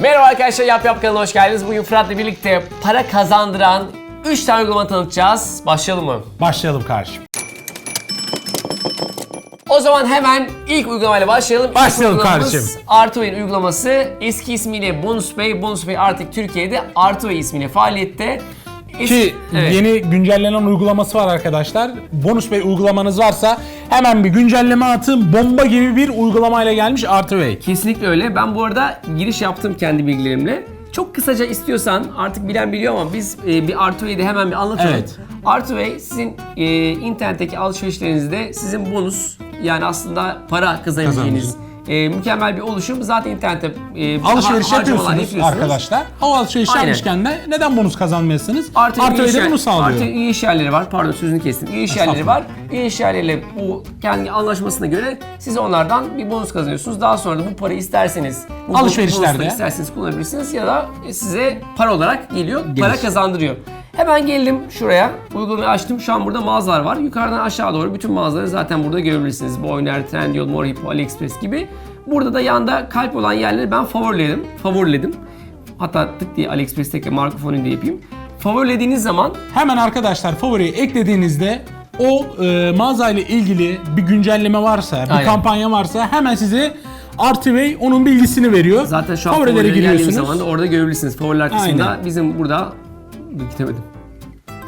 Merhaba arkadaşlar Yap Yap kanalına hoş geldiniz. Bugün Fırat'la birlikte para kazandıran 3 tane uygulama tanıtacağız. Başlayalım mı? Başlayalım kardeşim. O zaman hemen ilk uygulamayla başlayalım. Başlayalım kardeşim. Artway'in uygulaması. Eski ismiyle Bonus Pay. Bonus Pay artık Türkiye'de Artway ismiyle faaliyette. Ki Evet. yeni güncellenen uygulaması var arkadaşlar. Bonus Pay uygulamanız varsa hemen bir güncelleme atın. Bomba gibi bir uygulamayla gelmiş Artıway. Kesinlikle öyle. Ben bu arada giriş yaptım kendi bilgilerimle. Çok kısaca istiyorsan artık bilen biliyor ama biz e, bir Artway'i de hemen bir anlatalım. Evet. Artway sizin e, internetteki alışverişlerinizde sizin bonus yani aslında para kazanabileceğiniz e, mükemmel bir oluşum. Zaten internette e, Alışveriş har- yapıyorsunuz arkadaşlar. O alışveriş Aynen. yapmışken de neden bonus kazanmıyorsunuz? Artı iş de yer- bunu sağlıyor. Artı iyi iş yerleri var. Pardon sözünü kestim. İyi iş yerleri var. İyi iş yerleriyle bu kendi anlaşmasına göre siz onlardan bir bonus kazanıyorsunuz. Daha sonra da bu parayı isterseniz bu Alışverişlerde. bonusları isterseniz kullanabilirsiniz ya da size para olarak geliyor. Para kazandırıyor. Hemen geldim şuraya. Uygulamayı açtım. Şu an burada mağazalar var. Yukarıdan aşağı doğru bütün mağazaları zaten burada görebilirsiniz. Boyner, Trendyol, Morihpo, AliExpress gibi. Burada da yanda kalp olan yerleri ben favoriledim. Favoriledim. Hatta tık diye AliExpress'teki marka fonu da yapayım. Favorilediğiniz zaman Hemen arkadaşlar favoriyi eklediğinizde o e, mağazayla ilgili bir güncelleme varsa, bir Aynen. kampanya varsa hemen size Artıway onun bilgisini veriyor. zaten şu an Favorilere giriyorsunuz. zaman da orada görebilirsiniz. Favoriler kısmında Aynen. bizim burada Gitemedim.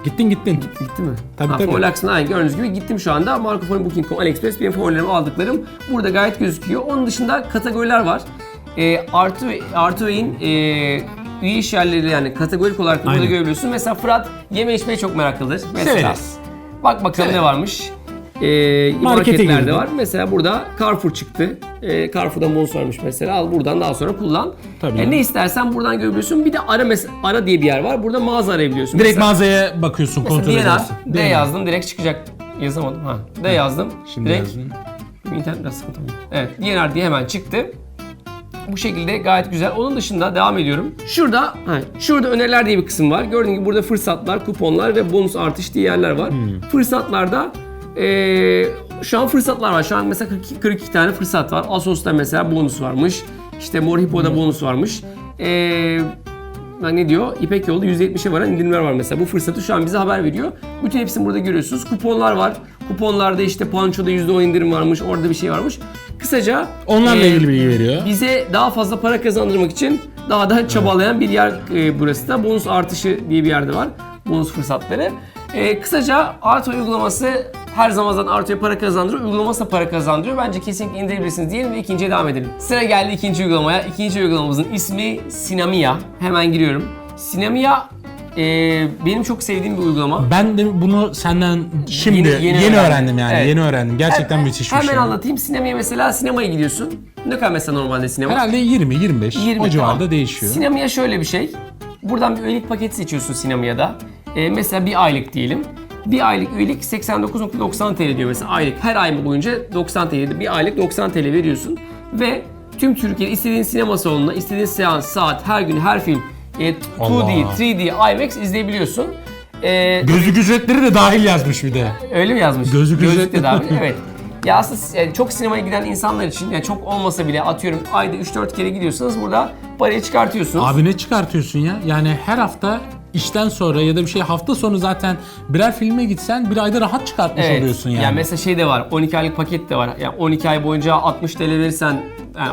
Gittin gittin. Gitti mi? Tabii, ha, tabii. Kısmına aynı gördüğünüz gibi gittim şu anda. Marco Polo, Booking.com, AliExpress benim favorilerimi aldıklarım burada gayet gözüküyor. Onun dışında kategoriler var. E, Artı Artuay'in e, üye iş yerleri yani kategorik olarak da burada Aynen. görebiliyorsun. Mesela Fırat yeme içmeye çok meraklıdır. Mesela Severiz. bak bakalım ne varmış. E, marketlerde girdim. var. Mesela burada Carrefour çıktı. E, Carrefour'dan bonus varmış mesela. Al buradan daha sonra kullan. Tabii. E, ne istersen buradan görebiliyorsun. Bir de ara, mes- ara diye bir yer var. Burada mağaza arayabiliyorsun. Direkt Mesela- mağazaya bakıyorsun, kontrol Mesela DNR, ediyorsun. D yazdım direkt çıkacak. Yazamadım ha. D yazdım. Şimdi direkt yazdın. internet biraz sıkıntı oldu. Evet DNR diye hemen çıktı. Bu şekilde gayet güzel. Onun dışında devam ediyorum. Şurada, ha, şurada öneriler diye bir kısım var. Gördüğün gibi burada fırsatlar, kuponlar ve bonus artış diye yerler var. Hmm. Fırsatlarda eee, şu an fırsatlar var. Şu an mesela 42, 42 tane fırsat var. Asos'ta mesela bonus varmış. İşte Morhipo'da bonus varmış. Ben ne diyor? İpek yolu %70'e varan indirimler var mesela. Bu fırsatı şu an bize haber veriyor. Bütün hepsini burada görüyorsunuz. Kuponlar var. Kuponlarda işte Pancho'da %10 indirim varmış. Orada bir şey varmış. Kısaca Onlarla e, ilgili bilgi veriyor. bize daha fazla para kazandırmak için daha da çabalayan bir yer e, burası da. Bonus artışı diye bir yerde var. Bonus fırsatları. E, kısaca Arto uygulaması her zamandan Arto'ya para kazandırıyor. Uygulaması da para kazandırıyor. Bence kesinlikle indirebilirsiniz diyelim ve ikinciye devam edelim. Sıra geldi ikinci uygulamaya. İkinci uygulamamızın ismi Sinamia. Hemen giriyorum. Sinamia e, benim çok sevdiğim bir uygulama. Ben de bunu senden şimdi Yeni- yeni, yeni öğrendim. öğrendim yani. Evet. Yeni öğrendim. Gerçekten Hemen- müthiş bir Hemen şey. anlatayım. Sinemaya mesela sinemaya gidiyorsun. Ne kadar mesela normalde sinema? Herhalde 20 25 20 o civarda tamam. değişiyor. Sinemaya şöyle bir şey. Buradan bir üyelik paketi seçiyorsun sinemaya da. Ee, mesela bir aylık diyelim. Bir aylık üyelik 89.90 TL diyor mesela aylık. Her ay boyunca 90 TL. Bir aylık 90 TL veriyorsun. Ve tüm Türkiye'de istediğin sinema salonunda, istediğin seans, saat, her gün, her film e, 2D, Allah. 3D, IMAX izleyebiliyorsun. Ee, Gözlük ücretleri de dahil yazmış bir de. Öyle mi yazmış? Gözlük ücretli. tedavi. Evet. Ya aslında yani çok sinemaya giden insanlar için yani çok olmasa bile atıyorum ayda 3-4 kere gidiyorsanız burada parayı çıkartıyorsunuz. Abi ne çıkartıyorsun ya? Yani her hafta işten sonra ya da bir şey hafta sonu zaten birer filme gitsen bir ayda rahat çıkartmış Evet. oluyorsun yani. Mesela şey de var. 12 aylık paket de var. Yani 12 ay boyunca 60 TL verirsen yani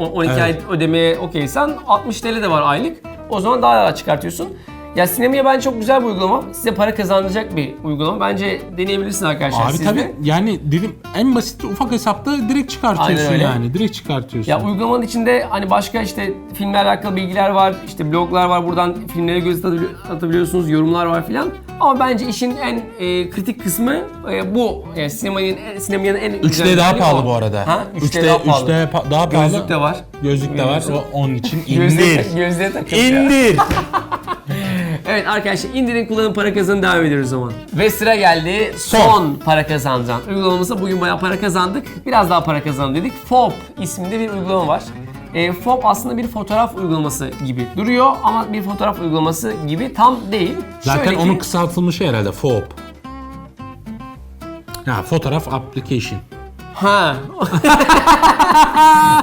o- 12 Evet. ay ödemeye okeysen 60 TL de var aylık. O zaman daha rahat çıkartıyorsun. Ya sinemaya bence çok güzel bir uygulama. Size para kazandıracak bir uygulama. Bence deneyebilirsiniz arkadaşlar Abi siz de. tabii yani dedim en basit ufak hesapta direkt çıkartıyorsun Aynen öyle. yani. Direkt çıkartıyorsun. Ya uygulamanın içinde hani başka işte filmle alakalı bilgiler var, işte bloglar var, buradan filmlere göz atabiliyor- atabiliyorsunuz, yorumlar var filan. Ama bence işin en e, kritik kısmı e, bu. Yani sinemanın, en- sinemanın en 3D güzel daha özelliği pahalı o. bu arada. Ha? 3D, 3D, daha pahalı. 3D pa- daha pahalı. Gözlük de var. Gözlük de var. O onun için Gözlüğe, indir. gözlüğe takıp ya. İndir. Evet arkadaşlar indirin kullanın para kazanın devam ediyoruz o zaman. Ve sıra geldi son, Son. para kazandıran. Uygulamamızda bugün bayağı para kazandık. Biraz daha para kazanalım dedik. FOB isminde bir uygulama var. E, FOB aslında bir fotoğraf uygulaması gibi duruyor ama bir fotoğraf uygulaması gibi tam değil. Zaten Şöyle ki- onun kısaltılmışı herhalde FOAP. Ha fotoğraf application. Ha.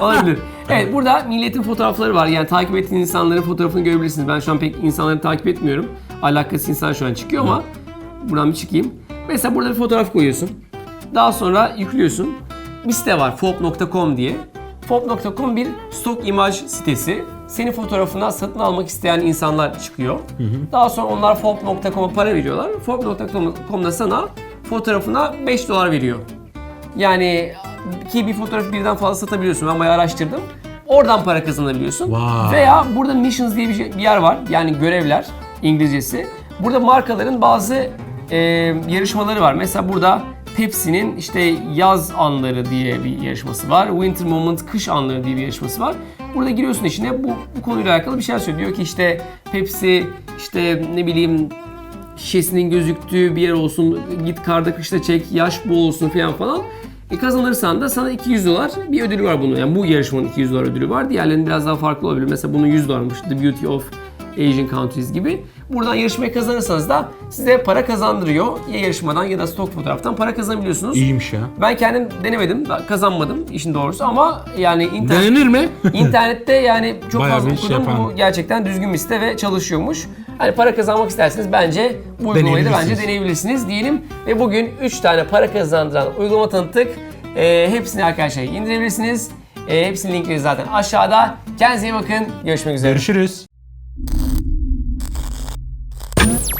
Olabilir. Evet burada milletin fotoğrafları var. Yani takip ettiğiniz insanların fotoğrafını görebilirsiniz. Ben şu an pek insanları takip etmiyorum. Alakasız insan şu an çıkıyor ama buradan bir çıkayım. Mesela burada bir fotoğraf koyuyorsun. Daha sonra yüklüyorsun. Bir site var fob.com diye. Fob.com bir stok imaj sitesi. Senin fotoğrafına satın almak isteyen insanlar çıkıyor. Daha sonra onlar fob.com'a para veriyorlar. Fob.com da sana fotoğrafına 5 dolar veriyor. Yani ki bir fotoğrafı birden fazla satabiliyorsun. Ben bayağı araştırdım. Oradan para kazanabiliyorsun. Vay. Veya burada missions diye bir, şey- bir yer var. Yani görevler İngilizcesi. Burada markaların bazı e, yarışmaları var. Mesela burada Pepsi'nin işte yaz anları diye bir yarışması var. Winter Moment kış anları diye bir yarışması var. Burada giriyorsun içine bu, bu konuyla alakalı bir şeyler söylüyor. Diyor ki işte Pepsi işte ne bileyim şişesinin gözüktüğü bir yer olsun, git karda kışta çek, yaş bu olsun falan falan. E kazanırsan da sana 200 dolar bir ödülü var bunun. Yani bu yarışmanın 200 dolar ödülü var. Diğerlerinin biraz daha farklı olabilir. Mesela bunun 100 dolarmış. The Beauty of Asian Countries gibi. Buradan yarışmayı kazanırsanız da size para kazandırıyor. Ya yarışmadan ya da stok fotoğraftan para kazanabiliyorsunuz. İyiymiş ya. Ben kendim denemedim, kazanmadım işin doğrusu ama yani internet, Denenir mi? İnternette yani çok Bayağı fazla bir şey okudum. yapan. Bu gerçekten düzgün bir site ve çalışıyormuş. Hani para kazanmak isterseniz bence bu uygulamayı da bence deneyebilirsiniz diyelim. Ve bugün 3 tane para kazandıran uygulama tanıttık. Ee, hepsini arkadaşlar indirebilirsiniz. Ee, hepsinin linkleri zaten aşağıda. Kendinize iyi bakın. Görüşmek üzere. Görüşürüz.